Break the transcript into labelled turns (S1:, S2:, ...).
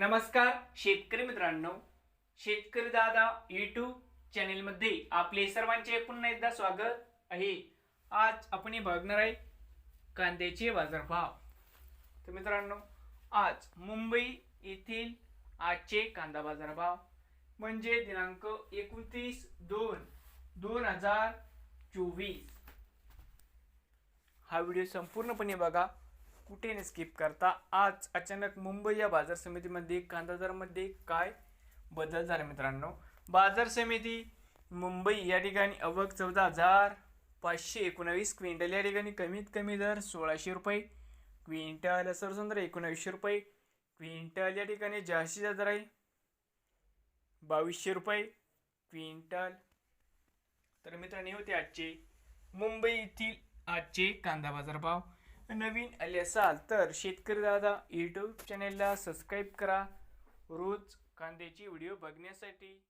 S1: नमस्कार शेतकरी मित्रांनो. शेतकरी दादा युट्यूब चॅनेलमध्ये आपले सर्वांचे पुन्हा एकदा स्वागत आहे. आज आपण बघणार आहे कांद्याचे बाजारभाव. तर मित्रांनो आज मुंबई येथील आजचे कांदा बाजारभाव म्हणजे दिनांक एकोणतीस दोन दोन हजार चोवीस. हा व्हिडिओ संपूर्णपणे बघा. कुठे नाही स्किप करता. आज अचानक मुंबई या बाजार समितीमध्ये कांदा दरामध्ये काय बदल झाला मित्रांनो? बाजार समिती मुंबई या ठिकाणी अवघ चौदा हजार पाचशे एकोणावीस क्विंटल या ठिकाणी कमीत कमी दर सोळाशे रुपये क्विंटल सरसुंदर एकोणावीसशे रुपये क्विंटल या ठिकाणी जास्तीत दर आहे बावीसशे रुपये क्विंटल. तर मित्रांनो होते आजचे मुंबई येथील आजचे कांदा बाजार भाव नवीन आले असाल तर शेतकरी दादा यूट्यूब चॅनेलला सबस्क्राईब करा. रोज कांद्याची व्हिडिओ बघण्यासाठी.